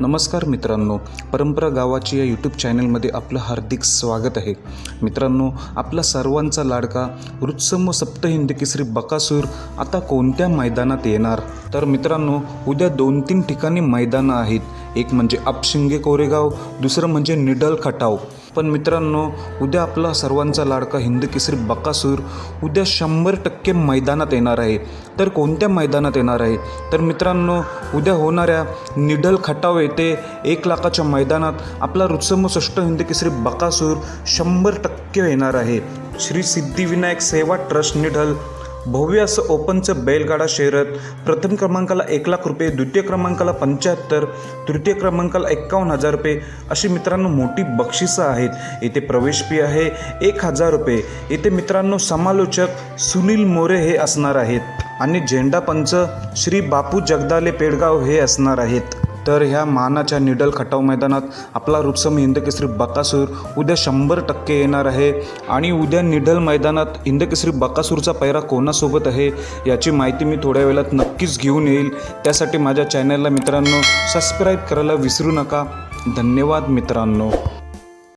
नमस्कार मित्रांनो परंपरा गावाची या यूट्यूब चॅनलमध्ये आपलं हार्दिक स्वागत आहे. मित्रांनो आपला सर्वांचा लाडका रुत्सम सप्तहिंद केसरी बकासूर आता कोणत्या मैदानात येणार? तर मित्रांनो उद्या दोन तीन ठिकाणी मैदानं आहेत. एक म्हणजे अपशिंगे कोरेगाव दुसरं म्हणजे निडल खटाव. पण मित्रांनो उद्या आपला सर्वांचा लाडका हिंद केसरी बकासूर उद्या शंभर टक्के मैदानात येणार आहे. तर कोणत्या मैदानात येणार आहे? तर मित्रांनो उद्या होणाऱ्या निडल खटाव येथे एक लाखाच्या मैदानात आपला रुत्समसष्ट हिंद केसरी बकासूर शंभर टक्के येणार आहे. श्री सिद्धिविनायक सेवा ट्रस्ट निढल भव्य असं ओपनचं बैलगाडा शर्यत प्रथम क्रमांकाला एक लाख रुपये द्वितीय क्रमांकाला पंच्याहत्तर तृतीय क्रमांकाला एक्कावन्न हजार रुपये अशी मित्रांनो मोठी बक्षिसं आहेत. येथे प्रवेश फी आहे एक हजार रुपये. येथे मित्रांनो समालोचक सुनील मोरे हे असणार आहेत. आणि झेंडा पंच श्री बापू जगदाले पेडगाव हे असणार आहेत. तर ह्या मानाच्या निडल खटाव मैदानात आपला रुपसम हिंदकेसरी बकासूर उद्या शंभर टक्के येणार आहे. आणि उद्या निडल मैदानात हिंदकेसरी बकासूरचा पैरा कोणासोबत आहे याची माहिती मी थोड्या वेळात नक्कीच घेऊन येईल. त्यासाठी माझ्या चॅनलला मित्रांनो सबस्क्राईब करायला विसरू नका. धन्यवाद मित्रांनो.